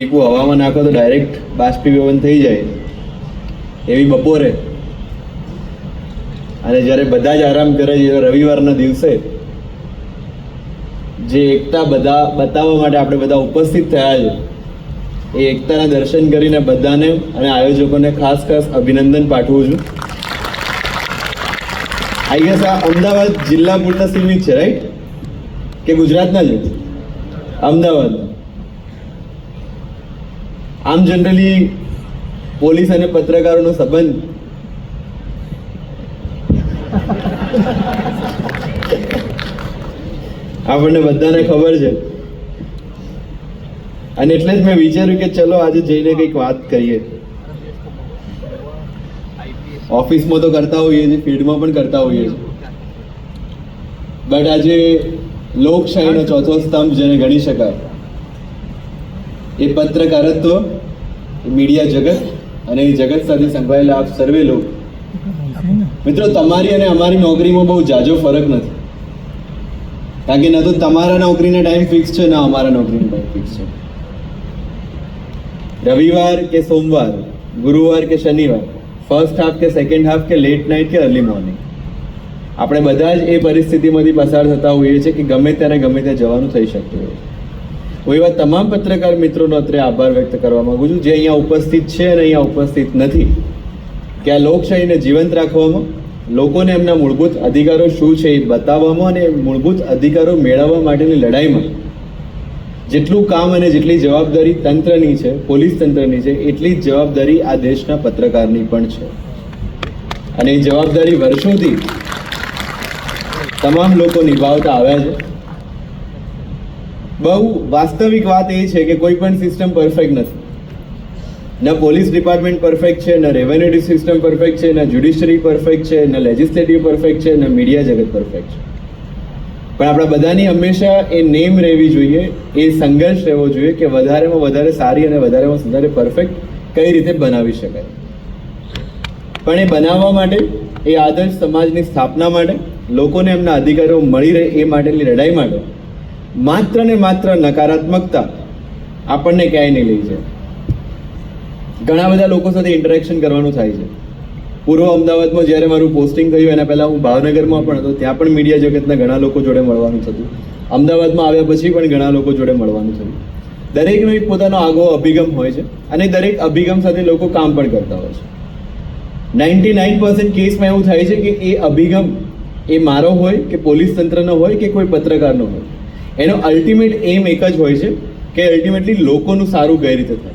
ટીપુ હવામાં નાખો તો ડાયરેક્ટ બાષ્પીભવન થઈ જાય. એવી બપોરે. અને જ્યારે બધા જ આરામ કરે છે રવિવારના દિવસે, જે એકતા બધા બતાવવા માટે આપણે બધા ઉપસ્થિત થયા છે, એ એકતાના દર્શન કરીને બધાને અને આયોજકોને ખાસ ખાસ અભિનંદન પાઠવું છું. આઈ ગેસ આ અમદાવાદ જિલ્લા પૂરતા સીમિત છે રાઈટ કે ગુજરાતના જ? અમદાવાદ. આમ જનરલી પોલીસ અને પત્રકારોનો સંબંધ આપણને બધાને ખબર છે. અને એટલે જ મેં વિચાર્યું કે ચલો આજે જઈને કંઈક વાત કરીએ. ઓફિસમાં તો કરતા હોઈએ છીએ, ફિલ્ડમાં પણ કરતા હોઈએ છીએ. બટ આજે લોકશાહીનો ચોથો સ્તંભ જેને ગણી શકાય. એ પત્રકારત્વ મીડિયા જગત અને એ જગત સાથે સંકળાયેલા આપ સર્વે લોકો. મિત્રો, તમારી અને અમારી નોકરીમાં બહુ જાજો ફરક નથી. કારણ કે ન તો તમારા નોકરીના ટાઈમ ફિક્સ છે, ના અમારા નોકરીનો ટાઈમ ફિક્સ છે. રવિવાર કે સોમવાર, ગુરુવાર કે શનિવાર ફર્સ્ટ હાફ કે સેકન્ડ હાફ કે લેટ નાઇટ કે અર્લી મોર્નિંગ આપણે બધા જ એ પરિસ્થિતિમાંથી પસાર થતા હોઈએ છીએ કે ગમે ત્યારે ગમે ત્યાં જવાનું થઈ શકતું હોય હું એવા તમામ પત્રકાર મિત્રોનો અત્રે આભાર વ્યક્ત કરવા માંગુ છું, જે અહીંયા ઉપસ્થિત છે અને અહીંયા ઉપસ્થિત નથી. કે આ લોકશાહીને જીવંત રાખવામાં, લોકોને એમના મૂળભૂત અધિકારો શું છે એ બતાવવામાં અને મૂળભૂત અધિકારો મેળવવા માટેની લડાઈમાં. જેટલું કામ અને જેટલી જવાબદારી તંત્રની છે, પોલીસ તંત્રની છે, એટલી જ જવાબદારી આ દેશના પત્રકારની પણ છે. અને એ જવાબદારી વર્ષોથી તમામ લોકો નિભાવતા આવ્યા છે. બહુ વાસ્તવિક વાત એ છે કે કોઈ પણ સિસ્ટમ પરફેક્ટ નથી. ન પોલીસ ડિપાર્ટમેન્ટ પરફેક્ટ છે, ન રેવન્યુ સિસ્ટમ પરફેક્ટ છે, ન જ્યુડિશરી પરફેક્ટ છે, ન લેજિસ્લેટિવ પરફેક્ટ છે, ન મીડિયા જગત પરફેક્ટ છે. પણ આપણા બધાની હંમેશા એ નેમ રહેવી જોઈએ, એ સંઘર્ષ રહેવો જોઈએ કે વધારેમાં વધારે સારી અને વધારેમાં વધારે પરફેક્ટ કઈ રીતે બનાવી શકાય. પણ એ બનાવવા માટે, એ આદર્શ સમાજની સ્થાપના માટે, લોકોને એમના અધિકારો મળી રહે એ માટેની લડાઈ માટે માત્ર ને માત્ર નકારાત્મકતા આપણને ક્યાંય નહીં લઈ જાય. ઘણા બધા લોકો સાથે ઇન્ટરેક્શન કરવાનું થાય છે. પૂર્વ અમદાવાદમાં જ્યારે મારું પોસ્ટિંગ થયું, એના પહેલાં હું ભાવનગરમાં પણ હતો, ત્યાં પણ મીડિયા જગતના ઘણા લોકો જોડે મળવાનું થતું. અમદાવાદમાં આવ્યા પછી પણ ઘણા લોકો જોડે મળવાનું થયું. દરેકનો એક પોતાનો આગવો અભિગમ હોય છે અને દરેક અભિગમ સાથે લોકો કામ પણ કરતા હોય છે. નાઇન્ટી નાઇન પર્સન્ટ કેસમાં એવું થાય છે કે એ અભિગમ એ મારો હોય કે પોલીસ તંત્રનો હોય કે કોઈ પત્રકારનો હોય. એનો અલ્ટિમેટ એમ એક જ હોય છે કે અલ્ટિમેટલી લોકોનું સારું કઈ રીતે થાય.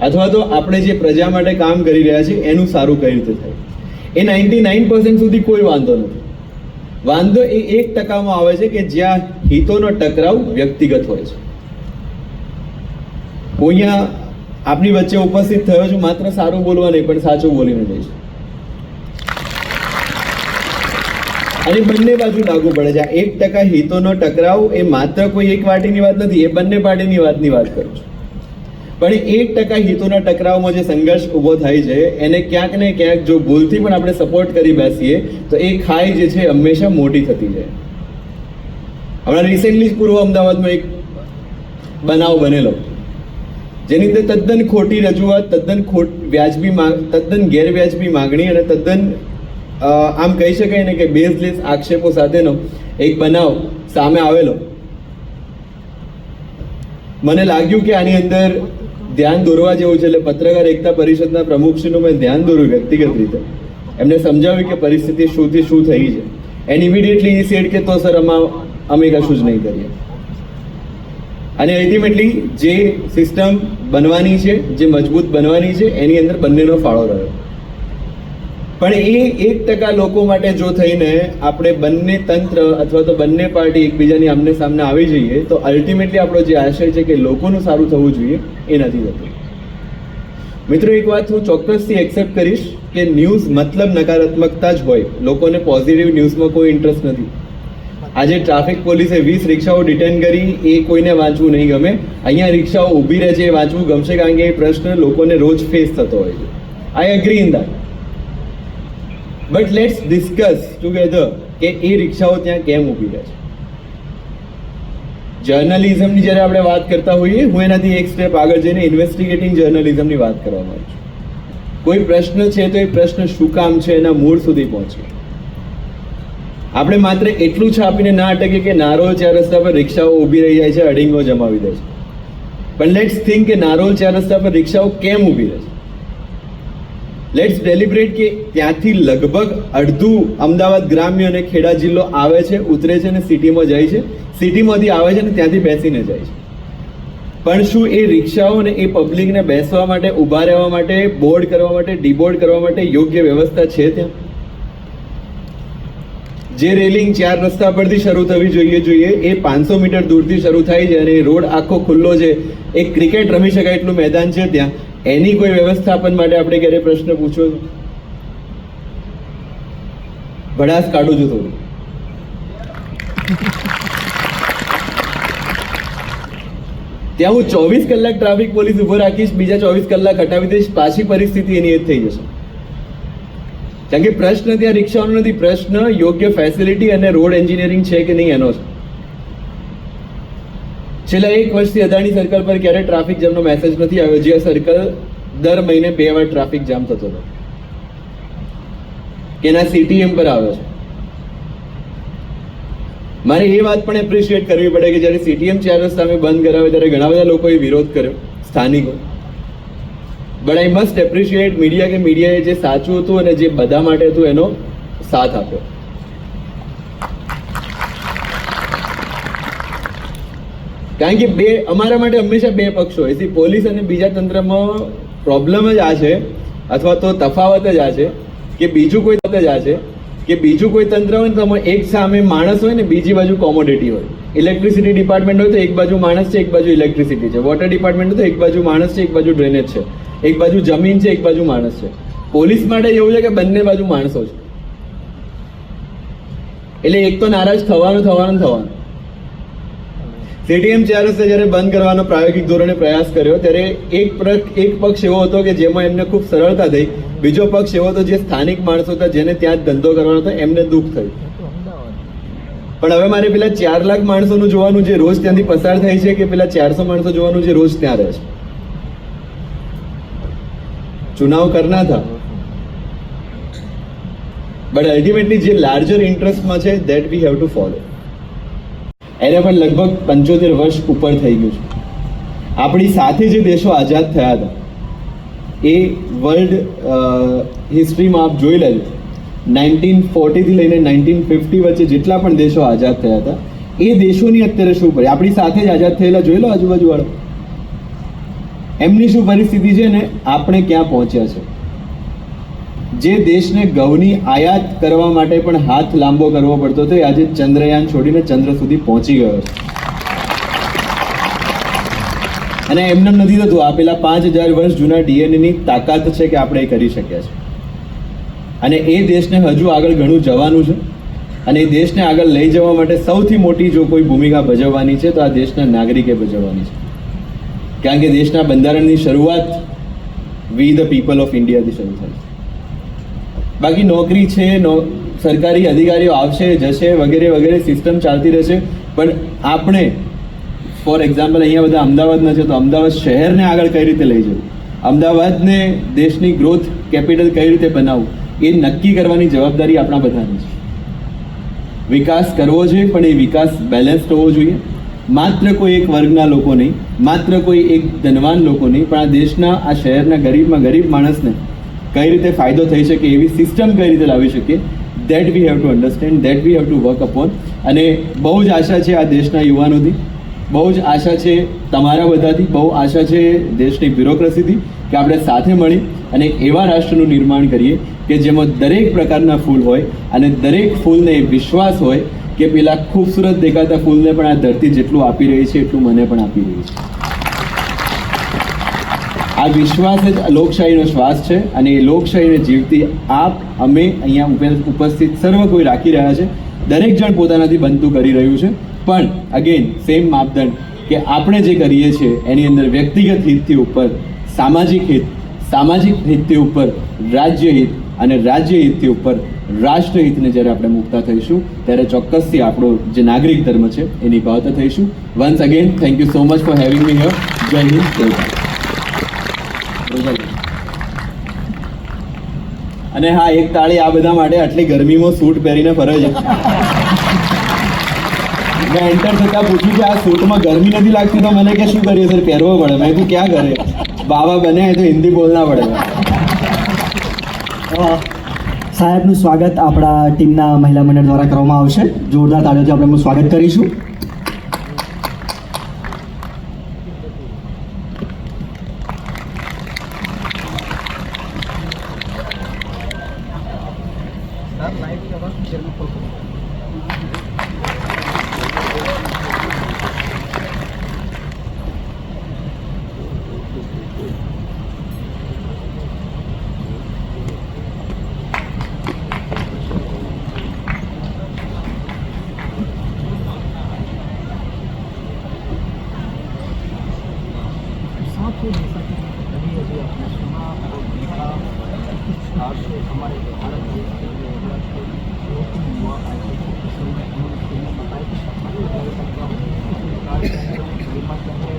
અથવા તો આપણે જે પ્રજા માટે કામ કરી રહ્યા છીએ, એનું સારું કઈ રીતે થાય. એ નાઇન્ટી નાઇન પર્સન્ટ સુધી કોઈ વાંધો નથી. વાંધો એ એક ટકામાં આવે છે કે જ્યાં હિતોનો ટકરાવ વ્યક્તિગત હોય છે. અહીંયા આપની વચ્ચે ઉપસ્થિત થયો છું, માત્ર સારું બોલવા નહીં, પણ સાચું બોલીને જઈશ. અને બંને બાજુ લાગુ પડે છે. એક ટકા હિતોનો ટકરાવ એ માત્ર કોઈ એક પાર્ટીની વાત નથી, એ બંને પાર્ટીની વાતની વાત કરું છું. પણ એક ટકા હિતોના ટકરાવમાં જે સંઘર્ષ ઊભો થાય છે, એને ક્યાંક ને ક્યાંક જો ભૂલથી પણ આપણે સપોર્ટ કરી બેસીએ, તો એ ખાઈ જે છે હંમેશા મોટી થતી જાય. હમણાં રિસેન્ટલી પૂર્વ અમદાવાદમાં એક બનાવ બનેલો. જેની અંદર તદ્દન ખોટી રજૂઆત, તદ્દન ખોટ વ્યાજબી તદ્દન ગેરવ્યાજબી માગણી અને તદ્દન આમ કહી શકાય ને કે બેઝલેસ આક્ષેપો સાથેનો એક બનાવ સામે આવેલો. મને લાગ્યું કે આની અંદર ધ્યાન દોરવા જેવું છે એટલે પત્રકાર એકતા પરિષદના પ્રમુખશ્રીનું મેં ધ્યાન દોર્યું વ્યક્તિગત રીતે. એમને સમજાવ્યું કે પરિસ્થિતિ શુંથી શું થઈ છે. એન્ડ ઇમિડિયેટલી ઈ સેડ કે તો સર, આમાં અમે કશું જ નહીં કરીએ. અને અલ્ટિમેટલી જે સિસ્ટમ બનવાની છે, જે મજબૂત બનવાની છે, એની અંદર બંનેનો ફાળો રહ્યો. પણ એ એક ટકા લોકો માટે જો થઈને આપણે બંને તંત્ર અથવા તો બંને પાર્ટી એકબીજાની આમને સામને આવી જઈએ, તો અલ્ટિમેટલી આપણો જે આશય છે કે લોકોનું સારું થવું જોઈએ, એ નથી થતું. મિત્રો, એક વાત હું ચોક્કસથી એક્સેપ્ટ કરીશ કે ન્યૂઝ મતલબ નકારાત્મકતા જ હોય. લોકોને પોઝિટિવ ન્યૂઝમાં કોઈ ઇન્ટરેસ્ટ નથી. આજે ટ્રાફિક પોલીસે વીસ રિક્ષાઓ ડિટેન કરી, એ કોઈને વાંચવું નહીં ગમે. અહીંયા રિક્ષાઓ ઊભી રહે છે એ વાંચવું ગમશે કારણ કે એ પ્રશ્ન લોકોને રોજ ફેસ થતો હોય છે. I agree in that but let's discuss together કે એ રિક્ષાઓ ત્યાં કેમ ઊભી રહે છે. જર્નલિઝમની જ્યારે આપણે વાત કરતા હોઈએ, હું એનાથી એક સ્ટેપ આગળ જઈને ઇન્વેસ્ટિગેટિંગ જર્નલિઝમની વાત કરવા માંગુ છું. કોઈ પ્રશ્ન છે તો એ પ્રશ્ન શું કામ છે એના મૂળ સુધી પહોંચે. આપણે માત્ર એટલું છાપીને ના અટકે કે નારોલ ચાર રસ્તા પર રિક્ષાઓ ઊભી રહી જાય છે અડિંગો જમાવી દે છે. પણ લેટ્સ થિંક કે નારોલ ચાર રસ્તા પર રિક્ષાઓ કેમ ઊભી રહે છે? લેટ્સ ડેલિબ્રેટ કે ત્યાંથી લગભગ અડધું અમદાવાદ ગ્રામ્ય અને ખેડા જિલ્લો આવે છે, ઉતરે છે અને સિટીમાં જાય છે. સિટીમાંથી આવે છે અને ત્યાંથી બેસીને જાય છે. પણ શું એ રિક્ષાઓ અને એ પબ્લિકને બેસવા માટે, ઊભા રહેવા માટે બોર્ડ કરવા માટે ડીબોર્ડ કરવા માટે યોગ્ય વ્યવસ્થા છે ત્યાં? જે રેલિંગ ચાર રસ્તા પરથી શરૂ થવી જોઈએ જોઈએ, એ પાંચસો મીટર દૂરથી શરૂ થાય છે અને રોડ આખો ખુલ્લો છે. એક ક્રિકેટ રમી શકાય એટલું મેદાન છે ત્યાં. એની કોઈ વ્યવસ્થાપન માટે આપણે ક્યારે પ્રશ્ન પૂછ્યો? ભડાસ કાઢું છું થોડું. ત્યાં હું ચોવીસ કલાક ટ્રાફિક પોલીસ ઊભો રાખીશ, બીજા ચોવીસ કલાક હટાવી દઈશ, પાછી પરિસ્થિતિ એની એ થઈ જશે. કારણ કે પ્રશ્ન ત્યાં રિક્ષાનો નથી, પ્રશ્ન યોગ્ય ફેસિલિટી અને રોડ એન્જિનિયરિંગ છે કે નહીં એનો છે. છેલ્લા એક વર્ષથી અદાણી સર્કલ પર ક્યારે ટ્રાફિક જામનો મેસેજ નથી આવ્યો? જે સર્કલ દર મહિને બે વાર ટ્રાફિક જામ થતો હતો. એના સીટીએમ પર આવ્યો છે. મારે એ વાત પણ એપ્રિશિએટ કરવી પડે કે જ્યારે સીટીએમ ચાર રસ્તા બંધ કરાવે ત્યારે ઘણા બધા લોકોએ વિરોધ કર્યો, સ્થાનિકો. But I must appreciate media કે મીડિયાએ જે સાચું હતું અને જે બધા માટે હતું એનો સાથ આપ્યો. કારણ કે બે અમારા માટે હંમેશા બે પક્ષો હોય. છે પોલીસ અને બીજા તંત્રમાં પ્રોબ્લેમ જ આ છે, અથવા તો તફાવત જ આ છે કે બીજું કોઈ તફાવત જ આ છે કે બીજું કોઈ તંત્ર હોય ને તો એક સામે માણસ હોય ને બીજી બાજુ કોમોડિટી હોય. ઇલેક્ટ્રિસિટી ડિપાર્ટમેન્ટ હોય તો એક બાજુ માણસ છે, એક બાજુ ઇલેક્ટ્રિસિટી છે. વોટર ડિપાર્ટમેન્ટ તો એક બાજુ માણસ છે, એક બાજુ ડ્રેનેજ છે. એક બાજુ જમીન છે, એક બાજુ માણસ છે. પોલીસ માટે એવું છે કે બંને બાજુ માણસો છે. એટલે એક તો નારાજ થવાનું થવાનું થવાનું. સીટીએમ ચાર રસ્તે જ્યારે બંધ કરવાનો પ્રાયોગિક ધોરણે પ્રયાસ કર્યો, ત્યારે એક એક પક્ષ એવો હતો કે જેમાં એમને ખૂબ સરળતા થઈ. બીજો પક્ષ એવો હતો જે સ્થાનિક માણસો હતા, જેને ત્યાં જ ધંધો કરવાનો હતો, એમને દુઃખ થયું. પણ હવે મારે પેલા ચાર લાખ માણસોનું જોવાનું જે રોજ ત્યાંથી પસાર થાય છે કે પેલા ચારસો માણસો જોવાનું જે રોજ ત્યાં રહે છે? ચુનાવ કરના હતા. બટ અલ્ટિમેટલી જે લાર્જર ઇન્ટરેસ્ટમાં છે that we have to follow એને પણ લગભગ પંચોતેર વર્ષ ઉપર થઈ ગયું છે. આપણી સાથે જે દેશો આઝાદ થયા હતા, એ વર્લ્ડ હિસ્ટ્રીમાં આપ જોઈ લેજો. નાઇન્ટીન ફોર્ટીથી લઈને નાઇન્ટીન ફિફ્ટી વચ્ચે જેટલા પણ દેશો આઝાદ થયા હતા, એ દેશોની અત્યારે શું પડી આપણી સાથે જ આઝાદ થયેલા જોઈ લો આજુબાજુવાળા. એમની શું પરિસ્થિતિ છે ને, આપણે ક્યાં પહોંચ્યા છે? જે દેશને ઘઉંની આયાત કરવા માટે પણ હાથ લાંબો કરવો પડતો હતો, એ આજે ચંદ્રયાન છોડીને ચંદ્ર સુધી પહોંચી ગયો છે. અને એમને નથી થતું, આ પેલા પાંચ હજાર વર્ષ જૂના DNA ની તાકાત છે કે આપણે એ કરી શક્યા છે અને એ દેશને હજુ આગળ ઘણું જવાનું છે. અને એ દેશને આગળ લઈ જવા માટે સૌથી મોટી જો કોઈ ભૂમિકા ભજવવાની છે, તો આ દેશના નાગરિકે ભજવવાની છે. કારણ કે દેશના બંધારણની શરૂઆત વી ધ પીપલ ઓફ ઇન્ડિયાથી શરૂ થાય છે. બાકી નોકરી છે સરકારી અધિકારીઓ આવશે, જશે, વગેરે વગેરે સિસ્ટમ ચાલતી રહેશે. પણ આપણે ફોર એક્ઝામ્પલ અહીંયા બધા અમદાવાદના છે, તો અમદાવાદ શહેરને આગળ કઈ રીતે લઈ જવું? અમદાવાદને દેશની ગ્રોથ કેપિટલ કઈ રીતે બનાવવું? એ નક્કી કરવાની જવાબદારી આપણા બધાની છે. વિકાસ કરવો જોઈએ પણ એ વિકાસ બેલેન્સ્ડ હોવો જોઈએ. માત્ર કોઈ એક વર્ગના લોકો નહીં, માત્ર કોઈ એક ધનવાન લોકો નહીં, પણ આ દેશના, આ શહેરના ગરીબમાં ગરીબ માણસને કઈ રીતે ફાયદો થઈ શકે એવી સિસ્ટમ કઈ રીતે લાવી શકીએ that we have to understand that we have to work upon અને બહુ જ આશા છે આ દેશના યુવાનોથી. બહુ જ આશા છે તમારા બધાથી. બહુ આશા છે દેશની બ્યુરોક્રસીથી કે આપણે સાથે મળી અને એવા રાષ્ટ્રનું નિર્માણ કરીએ કે જેમાં દરેક પ્રકારના ફૂલ હોય અને દરેક ફૂલને વિશ્વાસ હોય કે પેલા ખૂબસૂરત દેખાતા ફૂલને પણ આ ધરતી જેટલું આપી રહી છે, એટલું મને પણ આપી રહી છે. આ વિશ્વાસ જ લોકશાહીનો શ્વાસ છે અને એ લોકશાહીને જીવતી આપ, અમે અહીંયા ઉપસ્થિત સર્વ કોઈ રાખી રહ્યા છે. દરેક જણ પોતાનાથી બનતું કરી રહ્યું છે. પણ અગેન સેમ માપદંડ કે આપણે જે કરીએ છીએ, એની અંદર વ્યક્તિગત હિતથી ઉપર, સામાજિક હિત, સામાજિક હિતથી ઉપર, રાજ્ય હિત અને રાજ્ય હિતથી ઉપર રાષ્ટ્રહિતને જ્યારે આપણે મૂકતા થઈશું, ત્યારે ચોક્કસથી આપણો જે નાગરિક ધર્મ છે, એની ભાવતા થઈશું. Once again thank you so much for having me here જય હિન્દ. અને હા, એક તાળી આ બધા માટે આટલી ગરમીમાં સૂટ પહેરીને ફરે છે. મેં એન્ટર થતાં પૂછ્યું કે આ સૂટમાં ગરમી નથી લાગતી, તો મને કે શું કરીએ સર? પહેરવો પડે. મેં તું ક્યાં કરે? બાબા બને તો હિન્દી બોલના પડે. સાહેબનું સ્વાગત આપણા ટીમના મહિલા મંડળ દ્વારા કરવામાં આવશે. જોરદાર તાળીઓથી આપણે એમનું સ્વાગત કરીશું. साथ ही जैसा कि अभी अभी आपने सुना और देखा कुछ आज से हमारे भारत देश के जो अगला के दो तीन युवा आए थे जिसमें उन्होंने फिल्म बताई कि सफाई कार्यक्रम क्या होता है किस प्रकार के अंदर बीमा के अंदर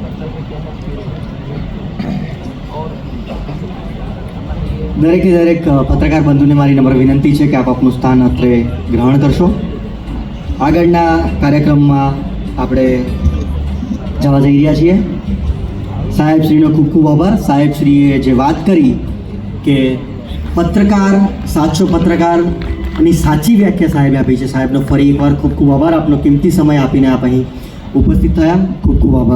कर्तव्य क्या है और हमारे लिए દરેકે દરેક અ, પત્રકાર બંધુને મારી નમ્ર વિનંતી છે કે આપ આપનું સ્થાન અત્રે ગ્રહણ કરશો આગળના કાર્યક્રમમાં આપણે જવા જઈ રહ્યા છીએ સાહેબશ્રીનો ખૂબ ખૂબ આભાર. સાહેબશ્રીએ જે વાત કરી કે પત્રકાર, સાચો પત્રકારની સાચી વ્યાખ્યા સાહેબે આપી છે. સાહેબનો ફરી એકવાર ખૂબ ખૂબ આભાર. આપનો કિંમતી સમય આપીને આપ અહીં ઉપસ્થિત થયા. ખૂબ ખૂબ આભાર.